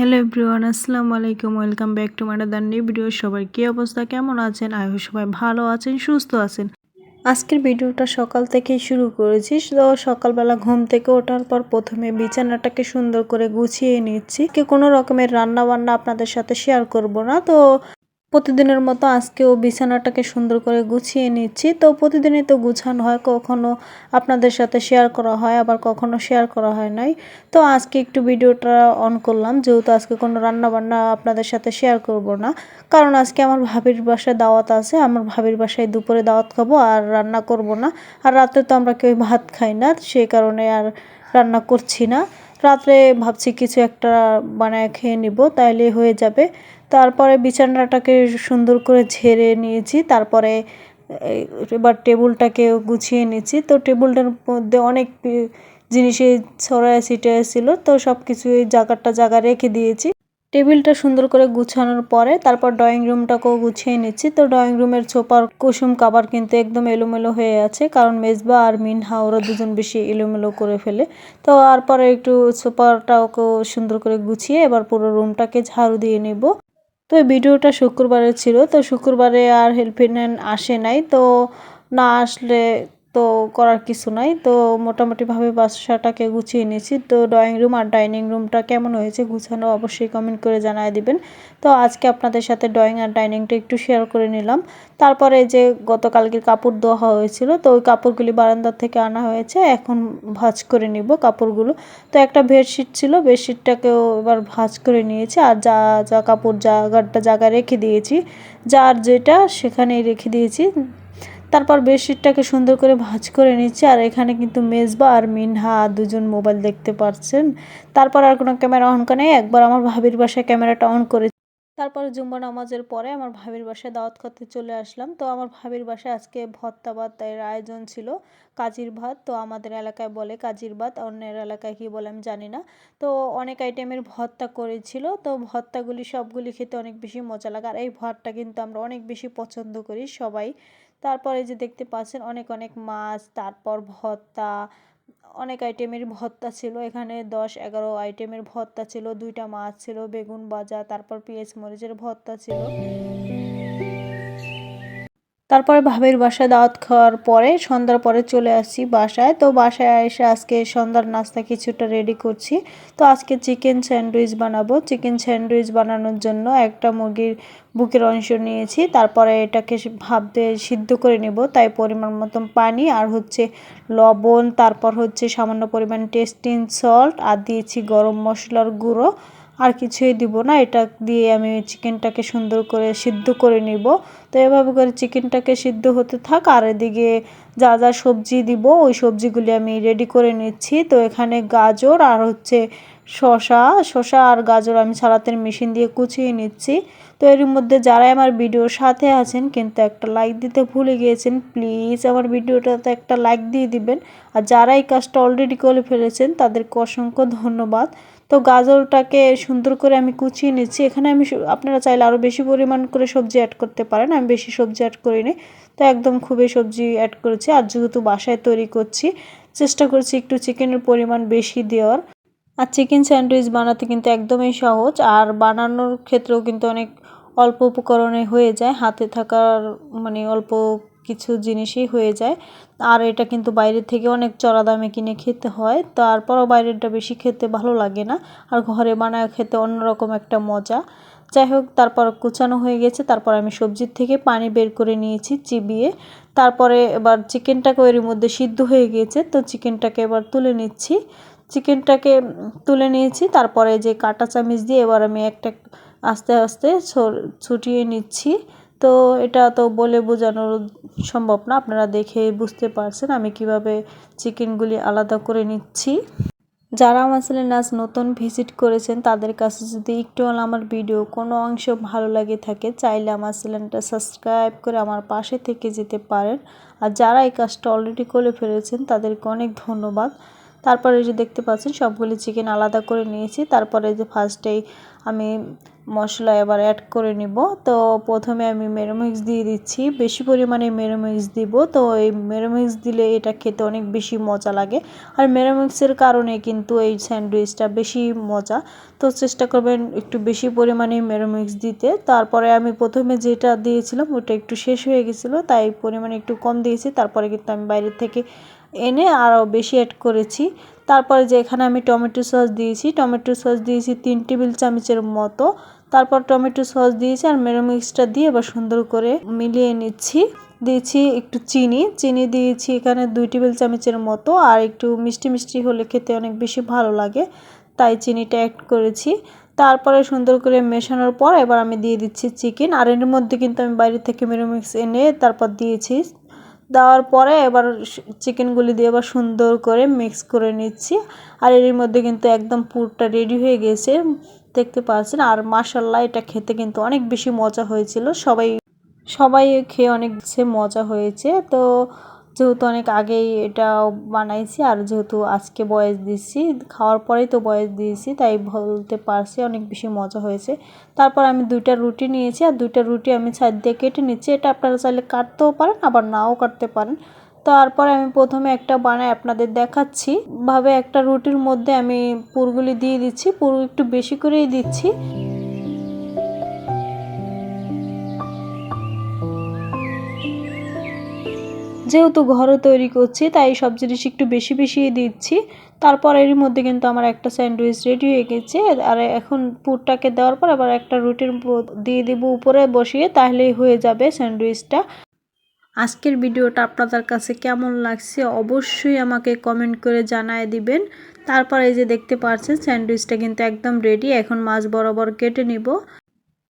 Hello everyone, আসসালামু আলাইকুম, welcome back to my new video. সবাই কী অবস্থা, কেমন আছেন? আয়ু সবাই ভালো আছেন, সুস্থ আছেন। আজকের ভিডিওটা সকাল থেকেই শুরু করেছি। তো সকালবেলা ঘুম থেকে ওঠার পর প্রথমে বিছানাটাকে সুন্দর করে গুছিয়ে নিচ্ছি। কি কোনো রকমের রান্না বান্না আপনাদের সাথে শেয়ার করব না, তো প্রতিদিনের মতো আজকেও বিছানাটাকে সুন্দর করে গুছিয়ে নিচ্ছি। তো প্রতিদিনই তো গুছানো হয়, কখনো আপনাদের সাথে শেয়ার করা হয়, আবার কখনো শেয়ার করা হয় নাই। তো আজকে একটু ভিডিওটা অন করলাম, যেহেতু আজকে কোনো রান্না বান্না আপনাদের সাথে শেয়ার করব না। কারণ আজকে আমার ভাবির বাসায় দাওয়াত আছে, আমার ভাবির বাসায় দুপুরে দাওয়াত খাব আর রান্না করব না। আর রাতে তো আমরা কেউ ভাত খাই না সেই কারণে আর রান্না করছি না। রাত্রে ভাবছি কিছু একটা বানায় খেয়ে নিব, তাইলে হয়ে যাবে। তারপরে বিছানাটাকে সুন্দর করে ঝেড়ে নিয়েছি, তারপরে এবার টেবিলটাকে গুছিয়ে নিয়েছি তো টেবিলটার মধ্যে অনেক জিনিসে ছড়ায় ছিটে ছিল, তো সব কিছু এই জায়গাটা জায়গা রেখে দিয়েছি। টেবিলটা সুন্দর করে গুছানোর পরে তারপর ড্রয়িং রুমটাকেও গুছিয়ে নিচ্ছি। তো ড্রয়িং রুমের ছোপার কুসুম কাবার কিন্তু একদম এলোমেলো হয়ে আছে, কারণ মেজবা আর মিনহা ওরা দুজন বেশি এলোমেলো করে ফেলে। তো তারপরে একটু সোপাটাকেও সুন্দর করে গুছিয়ে এবার পুরো রুমটাকে ঝাড়ু দিয়ে নেব। তো ভিডিওটা শুক্রবারে ছিল তো শুক্রবারে আর হেল্পিং আসে নাই তো না আসলে তো করার কিছু নাই। তো মোটামুটিভাবে বাসাটাকে গুছিয়ে নিয়েছি। তো ড্রয়িং রুম আর ডাইনিং রুমটা কেমন হয়েছে গুছানো অবশ্যই কমেন্ট করে জানায় দিবেন। তো আজকে আপনাদের সাথে ড্রয়িং আর ডাইনিংটা একটু শেয়ার করে নিলাম। তারপরে যে গতকালকে কাপড় দেওয়া হয়েছিল, তো ওই কাপড়গুলি বারান্দার থেকে আনা হয়েছে। এখন ভাজ করে নিব কাপড়গুলো। তো একটা বেডশিট ছিল বেডশিটটাকেও এবার ভাজ করে নিয়েছি। আর যা যা কাপড় জায়গাটা জায়গায় রেখে দিয়েছি। যার যেটা সেখানেই রেখে দিয়েছি। তারপর বেডশিটটাকে সুন্দর করে ভাঁজ করে নিচ্ছে, আর এখানে কিন্তু মেজবা আর মিনহা দুজন মোবাইল দেখতে পাচ্ছেন তারপর আর কোনো ক্যামেরা অন করে একবার আমার ভাবির বাসায় ক্যামেরাটা অন করে তারপরে জুম্বা নামাজের পরে আমার ভাবির বাসায় দাওয়াত করতে চলে আসলাম। তো আমার ভাবির বাসায় আজকে ভত্তা ভাত এর আয়োজন ছিল, কাজির ভাত। তো আমাদের এলাকায় বলে কাজির ভাত, অন্যের এলাকায় কী বলে আমি জানি না। তো অনেক আইটেমের ভত্তা করেছিল, তো ভত্তাগুলি সবগুলি খেতে অনেক বেশি মজা লাগে। আর এই ভাতটা কিন্তু আমরা অনেক বেশি পছন্দ করি সবাই। তারপরে যে দেখতে পাচ্ছেন অনেক অনেক মাছ, তারপর ভত্তা অনেক আইটেমের ভত্তা ছিল। এখানে দশ, এগারো আইটেমের ভত্তা ছিল, দুইটা মাছ ছিল, বেগুন বাজা তারপর পেঁয়াজ, মরিচের ভর্তা ছিল। তারপরে ভাবির বাসায় দাওয়াত খাওয়ার পরে সন্ধ্যার পরে চলে আসছি বাসায়। তো বাসায় এসে আজকে সন্ধ্যার নাস্তা কিছুটা রেডি করছি। তো আজকে চিকেন স্যান্ডউইচ বানাবো। চিকেন স্যান্ডউইচ বানানোর জন্য একটা মুরগির বুকের অংশ নিয়েছি। তারপরে এটাকে ভাবতে সিদ্ধ করে নেব। তাই পরিমাণ মতন পানি আর হচ্ছে লবণ, তারপর হচ্ছে সামান্য পরিমাণ টেস্টিং সল্ট আর দিয়েছি গরম মশলার গুঁড়ো। আর কিছুই দিব না। এটা দিয়ে আমি চিকেনটাকে সুন্দর করে সিদ্ধ করে নিব। তো এভাবে করে চিকেনটাকে সিদ্ধ হতে থাক। আর এদিকে যা যা সবজি দিব, ওই সবজিগুলি আমি রেডি করে নিচ্ছি। তো এখানে গাজর আর হচ্ছে শশা শশা আর গাজর আমি সালাতের মেশিন দিয়ে কুচিয়ে নিচ্ছি। তো এর মধ্যে যারাই আমার ভিডিওর সাথে আছেন, কিন্তু একটা লাইক দিতে ভুলে গিয়েছেন প্লিজ আমার ভিডিওটাতে একটা লাইক দিয়ে দিবেন। আর যারা এই কাজটা অলরেডি করে ফেলেছেন, তাদেরকে অসংখ্য ধন্যবাদ। তো গাজরটাকে সুন্দর করে আমি কুচিয়ে নিচ্ছি। এখানে আমি আপনারা চাইলে আরও বেশি পরিমাণ করে সবজি অ্যাড করতে পারেন। আমি বেশি সবজি অ্যাড করিনি। তো একদম খুবই সবজি অ্যাড করেছি। আর যেহেতু বাসায় তৈরি করছি, চেষ্টা করছি একটু চিকেনের পরিমাণ বেশি দেওয়ার। আর চিকেন স্যান্ডউইচ বানাতে কিন্তু একদমই সহজ। আর বানানোর ক্ষেত্রেও কিন্তু অনেক অল্প উপকরণে হয়ে যায়। হাতে থাকার মানে অল্প কিছু জিনিসই হয়ে যায়। আর এটা কিন্তু বাইরের থেকে অনেক চড়া দামে কিনে খেতে হয়। তারপরও বাইরেরটা বেশি খেতে ভালো লাগে না। আর ঘরে বানায় খেতে অন্যরকম একটা মজা। যাই হোক, তারপর কুচানো হয়ে গেছে। তারপর আমি সবজির থেকে পানি বের করে নিয়েছি চিবিয়ে। তারপরে এবার চিকেনটাকে এর মধ্যে সিদ্ধ হয়ে গিয়েছে তো চিকেনটাকে এবার তুলে নিচ্ছি। চিকেনটাকে তুলে নিয়েছি, তারপরে যে কাটা চামিচ দিয়ে এবার আমি একটা আস্তে আস্তে ছুটিয়ে নিচ্ছি। তো এটা তো বলে বোঝানো সম্ভব না, আপনারা দেখে বুঝতে পারছেন আমি কীভাবে চিকেনগুলি আলাদা করে নিচ্ছি। যারা আমার চ্যানেল আজ নতুন ভিজিট করেছেন, তাদের কাছে যদি একটু হলে আমার ভিডিও কোনো অংশ ভালো লাগে থাকে, চাইলে আমার চ্যানেলটা সাবস্ক্রাইব করে আমার পাশে থেকে যেতে পারেন। আর যারা এই কাজটা অলরেডি করে ফেলেছেন, তাদেরকে অনেক ধন্যবাদ। তারপরে যে দেখতে পাচ্ছেন, সবগুলি চিকেন আলাদা করে নিয়েছি। তারপরে যে ফার্স্টেই আমি মশলা এবার অ্যাড করে নিব। তো প্রথমে আমি মেরোমিক্স দিয়ে দিচ্ছি। বেশি পরিমাণে মেরোমিক্স দিব। তো এই মেরোমিক্স দিলে এটা খেতে অনেক বেশি মজা লাগে। আর মেরোমিক্সের কারণে কিন্তু এই স্যান্ডউইচটা বেশি মজা। তো চেষ্টা করবেন একটু বেশি পরিমাণে মেরোমিক্স দিতে। তারপরে আমি প্রথমে যেটা দিয়েছিলাম, ওটা একটু শেষ হয়ে গেছিল। তাই পরিমাণে একটু কম দিয়েছি। তারপরে কিন্তু আমি বাইরের থেকে এনে আরও বেশি অ্যাড করেছি। তারপরে যে এখানে আমি টমেটো সস দিয়েছি, টমেটো সস দিয়েছি তিন টেবিল চামচের মতো। তারপর টমেটো সস দিয়েছি আর মেরোমিক্সটা দিয়ে এবার সুন্দর করে মিলিয়ে নিচ্ছি। দিয়েছি একটু চিনি চিনি দিয়েছি এখানে দুই টেবিল চামচের মতো আর একটু মিষ্টি মিষ্টি হলে খেতে অনেক বেশি ভালো লাগে, তাই চিনিটা অ্যাড করেছি। তারপরে সুন্দর করে মেশানোর পর এবার আমি দিয়ে দিচ্ছি চিকেন আর এর মধ্যে কিন্তু আমি বাইরে থেকে মেরোমিক্স এনে তারপর দিয়েছি দেওয়ার পরে এবার চিকেনগুলি দিয়ে এবার সুন্দর করে মিক্স করে নিচ্ছি। আর এর মধ্যে কিন্তু একদম পুরটা রেডি হয়ে গেছে। দেখতে পাচ্ছেন? আর মাসাল্লাহ এটা খেতে কিন্তু অনেক বেশি মজা হয়েছিল। সবাই সবাই খেয়ে অনেক মজা হয়েছে। তো যেহেতু অনেক আগেই এটা বানাইছি, আর যেহেতু আজকে বয়স দিচ্ছি খাওয়ার পরেই তো বয়স দিয়েছি, তাই বলতে পারছি অনেক বেশি মজা হয়েছে। তারপর আমি দুইটা রুটি নিয়েছি, আর দুইটা রুটি আমি ছাদ দিয়ে কেটে নিচ্ছি। এটা আপনারা চাইলে কাটতেও পারেন, আবার নাও কাটতে পারেন। তারপর আমি প্রথমে একটা বানাই আপনাদের দেখাচ্ছি। ভাবে একটা রুটির মধ্যে আমি পুরগুলি দিয়ে দিচ্ছি, পুর একটু বেশি করেই দিচ্ছি। যেহেতু ঘরে তৈরি করছি, তাই সব জিনিস একটু বেশি বেশি দিচ্ছি। তারপর এর মধ্যে কিন্তু আমার একটা স্যান্ডউইচ রেডি হয়ে গেছে। আর এখন পুরটাকে দেওয়ার পর আবার একটা রুটির দিয়ে দেবো উপরে বসিয়ে, তাহলেই হয়ে যাবে স্যান্ডউইচটা। আজকের ভিডিওটা আপনাদের কাছে কেমন লাগছে অবশ্যই আমাকে কমেন্ট করে জানায় দিবেন। তারপর এই যে দেখতে পাচ্ছেন স্যান্ডউইচটা কিন্তু একদম রেডি এখন মাছ বরাবর কেটে নিব।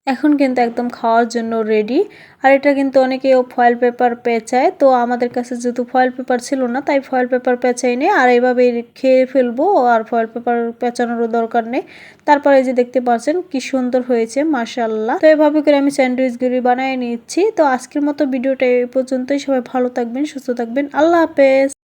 এখন কিন্তু একদম খাওয়ার জন্য রেডি আর এটা কিন্তু অনেকেও ফয়েল পেপার পেঁচায়। তো আমাদের কাছে যেহেতু ফয়েল পেপার ছিল না, তাই ফয়েল পেপার পেঁচাই নেই আর এইভাবে খেয়ে ফেলব, আর ফয়েল পেপার পেঁচানোরও দরকার নেই। তারপরে এই যে দেখতে পাচ্ছেন, কি সুন্দর হয়েছে মাসাল্লাহ তো এভাবে করে আমি স্যান্ডউইচগুলি বানিয়ে নিচ্ছি। তো আজকের মতো ভিডিওটা এই পর্যন্তই। সবাই ভালো থাকবেন, সুস্থ থাকবেন। আল্লাহ হাফেজ।